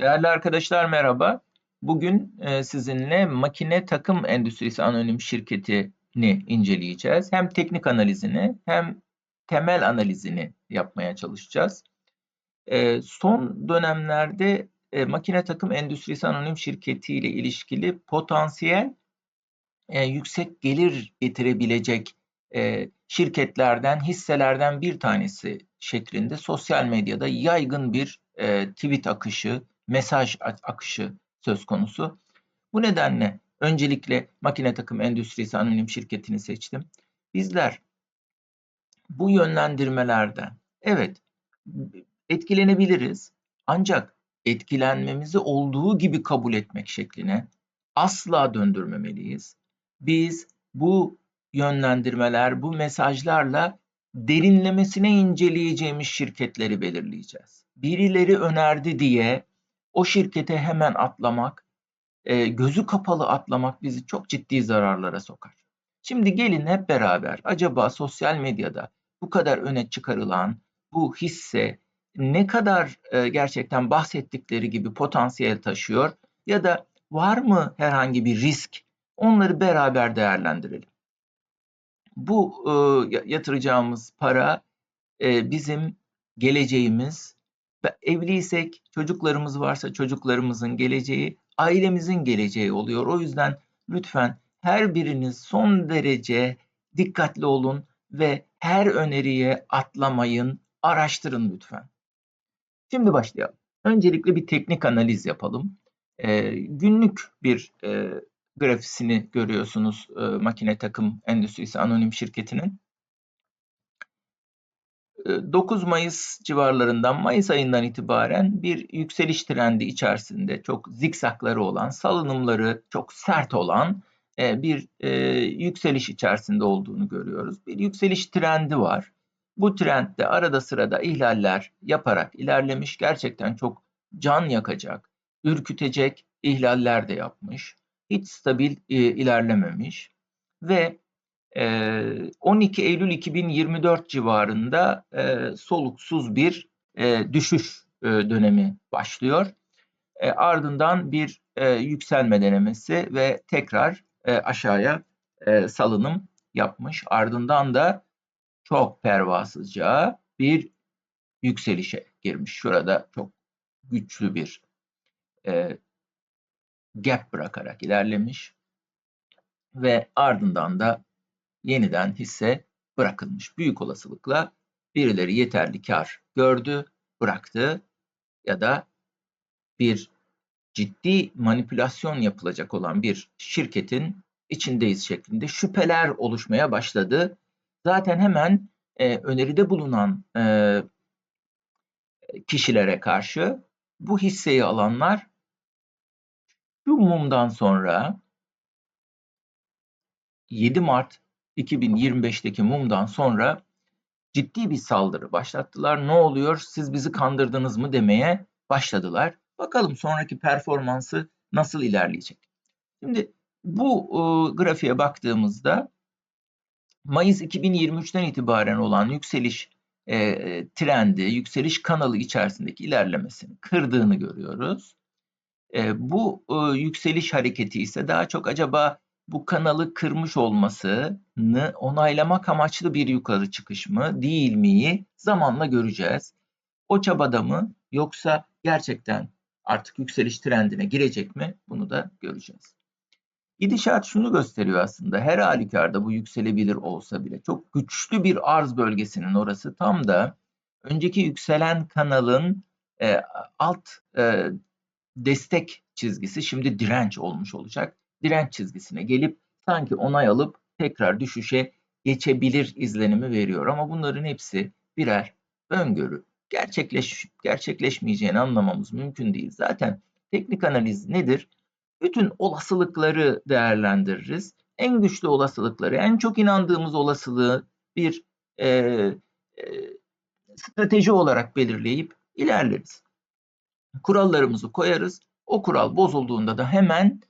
Değerli arkadaşlar merhaba. Bugün e, sizinle makine takım endüstrisi anonim şirketini inceleyeceğiz. Hem teknik analizini hem temel analizini yapmaya çalışacağız. E, son dönemlerde e, makine takım endüstrisi anonim şirketi ile ilişkili potansiyel yüksek gelir getirebilecek şirketlerden, hisselerden bir tanesi şeklinde sosyal medyada yaygın bir tweet akışı, mesaj akışı söz konusu. Bu nedenle öncelikle makine takım endüstrisi anonim şirketini seçtim. Bizler bu yönlendirmelerden evet etkilenebiliriz ancak etkilenmemizi olduğu gibi kabul etmek şekline asla döndürmemeliyiz. Biz bu yönlendirmeler, bu mesajlarla derinlemesine inceleyeceğimiz şirketleri belirleyeceğiz. Birileri önerdi diye o şirkete hemen atlamak, e, gözü kapalı atlamak bizi çok ciddi zararlara sokar. Şimdi gelin hep beraber acaba sosyal medyada bu kadar öne çıkarılan bu hisse ne kadar e, gerçekten bahsettikleri gibi potansiyel taşıyor ya da var mı herhangi bir risk? Onları beraber değerlendirelim. Bu e, yatıracağımız para e, bizim geleceğimiz, evliysek çocuklarımız varsa çocuklarımızın geleceği, ailemizin geleceği oluyor. O yüzden lütfen her biriniz son derece dikkatli olun ve her öneriye atlamayın, araştırın lütfen. Şimdi başlayalım. Öncelikle bir teknik analiz yapalım. Ee, günlük bir e, grafisini görüyorsunuz e, makine takım endüstrisi anonim şirketinin. 9 Mayıs civarlarından Mayıs ayından itibaren bir yükseliş trendi içerisinde çok zikzakları olan, salınımları çok sert olan e, bir e, yükseliş içerisinde olduğunu görüyoruz. Bir yükseliş trendi var. Bu trendde arada sırada ihlaller yaparak ilerlemiş. Gerçekten çok can yakacak, ürkütecek ihlaller de yapmış. Hiç stabil e, ilerlememiş ve 12 Eylül 2024 civarında soluksuz bir düşüş dönemi başlıyor. ardından bir yükselme denemesi ve tekrar aşağıya salınım yapmış. Ardından da çok pervasızca bir yükselişe girmiş. Şurada çok güçlü bir gap bırakarak ilerlemiş ve ardından da yeniden hisse bırakılmış. Büyük olasılıkla birileri yeterli kar gördü, bıraktı ya da bir ciddi manipülasyon yapılacak olan bir şirketin içindeyiz şeklinde şüpheler oluşmaya başladı. Zaten hemen e, öneride bulunan e, kişilere karşı bu hisseyi alanlar şu mumdan sonra 7 Mart 2025'teki mumdan sonra ciddi bir saldırı başlattılar. Ne oluyor? Siz bizi kandırdınız mı demeye başladılar. Bakalım sonraki performansı nasıl ilerleyecek. Şimdi bu e, grafiğe baktığımızda Mayıs 2023'ten itibaren olan yükseliş e, trendi, yükseliş kanalı içerisindeki ilerlemesini kırdığını görüyoruz. E, bu e, yükseliş hareketi ise daha çok acaba bu kanalı kırmış olmasını onaylamak amaçlı bir yukarı çıkış mı değil miyi zamanla göreceğiz. O çabada mı yoksa gerçekten artık yükseliş trendine girecek mi bunu da göreceğiz. Gidişat şunu gösteriyor aslında her halükarda bu yükselebilir olsa bile çok güçlü bir arz bölgesinin orası tam da önceki yükselen kanalın e, alt e, destek çizgisi şimdi direnç olmuş olacak direnç çizgisine gelip sanki onay alıp tekrar düşüşe geçebilir izlenimi veriyor. Ama bunların hepsi birer öngörü. Gerçekleş, gerçekleşmeyeceğini anlamamız mümkün değil. Zaten teknik analiz nedir? Bütün olasılıkları değerlendiririz. En güçlü olasılıkları, en çok inandığımız olasılığı bir e, e, strateji olarak belirleyip ilerleriz. Kurallarımızı koyarız. O kural bozulduğunda da hemen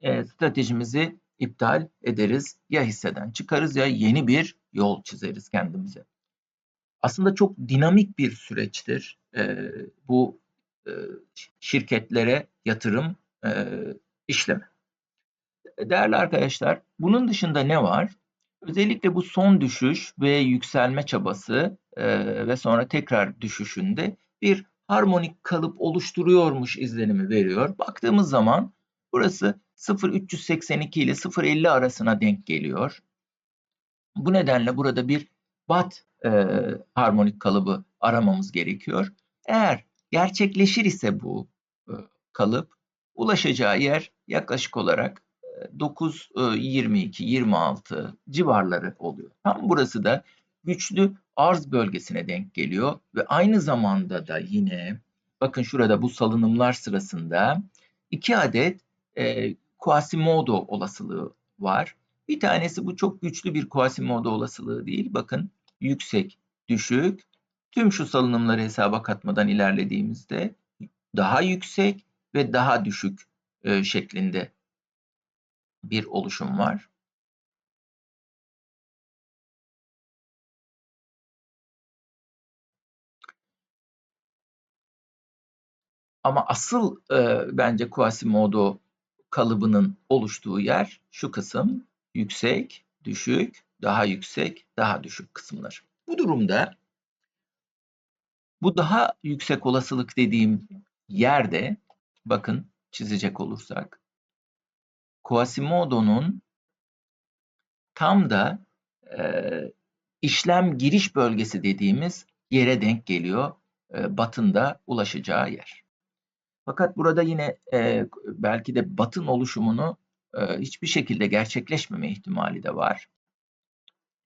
e, stratejimizi iptal ederiz. Ya hisseden çıkarız ya yeni bir yol çizeriz kendimize. Aslında çok dinamik bir süreçtir. E, bu e, şirketlere yatırım e, işlemi. Değerli arkadaşlar, bunun dışında ne var? Özellikle bu son düşüş ve yükselme çabası e, ve sonra tekrar düşüşünde bir harmonik kalıp oluşturuyormuş izlenimi veriyor. Baktığımız zaman burası 0.382 ile 0.50 arasına denk geliyor. Bu nedenle burada bir bat e, harmonik kalıbı aramamız gerekiyor. Eğer gerçekleşir ise bu e, kalıp ulaşacağı yer yaklaşık olarak 9, 22, 26 civarları oluyor. Tam burası da güçlü arz bölgesine denk geliyor ve aynı zamanda da yine bakın şurada bu salınımlar sırasında iki adet e, Quasimodo olasılığı var. Bir tanesi bu çok güçlü bir Quasimodo olasılığı değil. Bakın yüksek, düşük. Tüm şu salınımları hesaba katmadan ilerlediğimizde daha yüksek ve daha düşük e, şeklinde bir oluşum var. Ama asıl e, bence Quasimodo kalıbının oluştuğu yer şu kısım yüksek, düşük, daha yüksek, daha düşük kısımlar. Bu durumda bu daha yüksek olasılık dediğim yerde bakın çizecek olursak Quasimodo'nun tam da e, işlem giriş bölgesi dediğimiz yere denk geliyor. E, batında ulaşacağı yer. Fakat burada yine e, belki de batın oluşumunu e, hiçbir şekilde gerçekleşmeme ihtimali de var.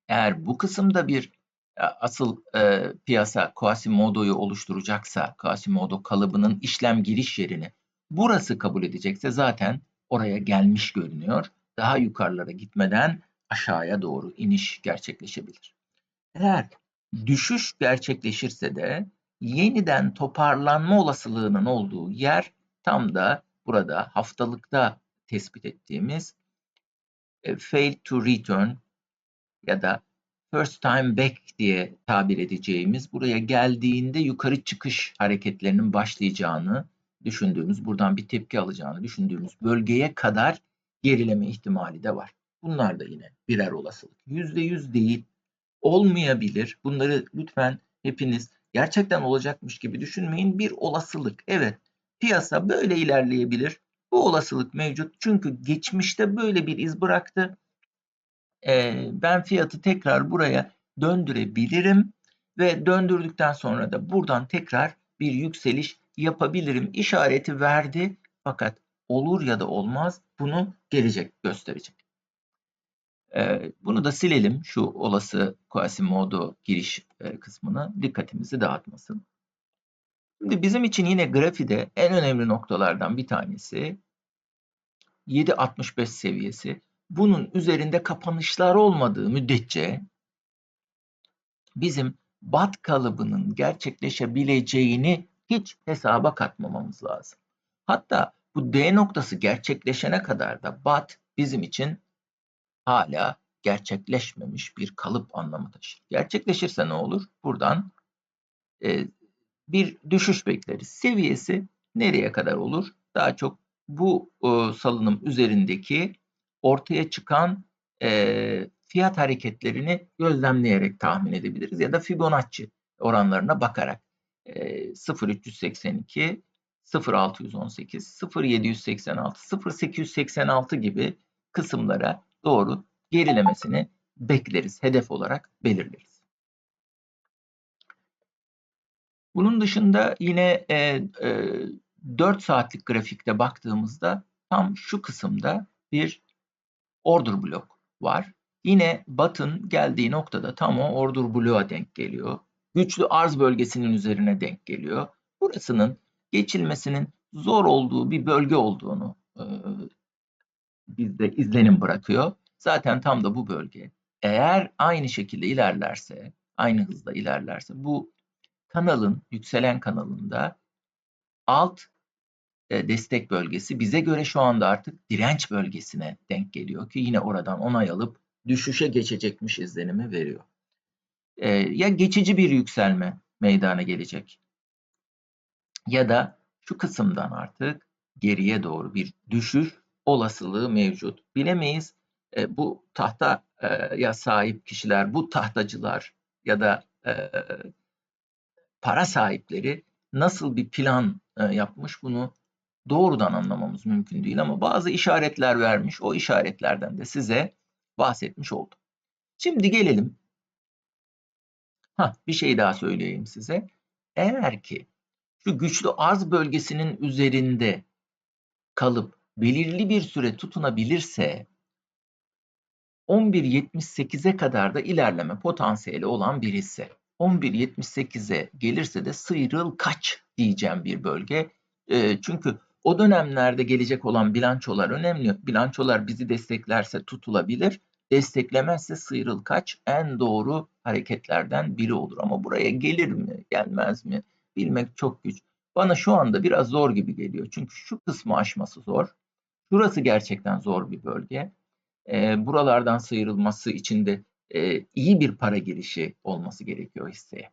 Eğer bu kısımda bir e, asıl e, piyasa Quasimodo'yu oluşturacaksa, Quasimodo kalıbının işlem giriş yerini burası kabul edecekse zaten oraya gelmiş görünüyor. Daha yukarılara gitmeden aşağıya doğru iniş gerçekleşebilir. Eğer düşüş gerçekleşirse de yeniden toparlanma olasılığının olduğu yer tam da burada haftalıkta tespit ettiğimiz e, fail to return ya da first time back diye tabir edeceğimiz buraya geldiğinde yukarı çıkış hareketlerinin başlayacağını düşündüğümüz, buradan bir tepki alacağını düşündüğümüz bölgeye kadar gerileme ihtimali de var. Bunlar da yine birer olasılık. Yüzde yüz değil, olmayabilir. Bunları lütfen hepiniz gerçekten olacakmış gibi düşünmeyin. Bir olasılık. Evet, piyasa böyle ilerleyebilir. Bu olasılık mevcut. Çünkü geçmişte böyle bir iz bıraktı. Ee, ben fiyatı tekrar buraya döndürebilirim ve döndürdükten sonra da buradan tekrar bir yükseliş yapabilirim işareti verdi fakat olur ya da olmaz bunu gelecek gösterecek. Ee, bunu da silelim şu olası Quasimodo giriş e, kısmını dikkatimizi dağıtmasın. Şimdi bizim için yine grafide en önemli noktalardan bir tanesi 7.65 seviyesi. Bunun üzerinde kapanışlar olmadığı müddetçe bizim bat kalıbının gerçekleşebileceğini hiç hesaba katmamamız lazım. Hatta bu D noktası gerçekleşene kadar da BAT bizim için hala gerçekleşmemiş bir kalıp anlamı taşır. Gerçekleşirse ne olur? Buradan e, bir düşüş bekleriz. Seviyesi nereye kadar olur? Daha çok bu e, salınım üzerindeki ortaya çıkan e, fiyat hareketlerini gözlemleyerek tahmin edebiliriz ya da Fibonacci oranlarına bakarak. 0382, 0618, 0786, 0886 gibi kısımlara doğru gerilemesini bekleriz, hedef olarak belirleriz. Bunun dışında yine e, e, 4 saatlik grafikte baktığımızda tam şu kısımda bir order blok var. Yine batın geldiği noktada tam o order bloğa denk geliyor güçlü arz bölgesinin üzerine denk geliyor. Burasının geçilmesinin zor olduğu bir bölge olduğunu e, bizde izlenim bırakıyor. Zaten tam da bu bölge. Eğer aynı şekilde ilerlerse, aynı hızla ilerlerse bu kanalın, yükselen kanalında alt e, destek bölgesi bize göre şu anda artık direnç bölgesine denk geliyor ki yine oradan onay alıp düşüşe geçecekmiş izlenimi veriyor e, ya geçici bir yükselme meydana gelecek ya da şu kısımdan artık geriye doğru bir düşüş olasılığı mevcut. Bilemeyiz e, bu tahtaya sahip kişiler, bu tahtacılar ya da e, para sahipleri nasıl bir plan e, yapmış bunu doğrudan anlamamız mümkün değil ama bazı işaretler vermiş. O işaretlerden de size bahsetmiş oldum. Şimdi gelelim. Ha, bir şey daha söyleyeyim size. Eğer ki şu güçlü arz bölgesinin üzerinde kalıp belirli bir süre tutunabilirse 11.78'e kadar da ilerleme potansiyeli olan bir hisse. 11.78'e gelirse de sıyrıl kaç diyeceğim bir bölge. E, çünkü o dönemlerde gelecek olan bilançolar önemli. Bilançolar bizi desteklerse tutulabilir. Desteklemezse sıyrıl kaç en doğru hareketlerden biri olur. Ama buraya gelir mi, gelmez mi bilmek çok güç. Bana şu anda biraz zor gibi geliyor. Çünkü şu kısmı aşması zor. Şurası gerçekten zor bir bölge. E, buralardan sıyrılması için de e, iyi bir para girişi olması gerekiyor hisseye.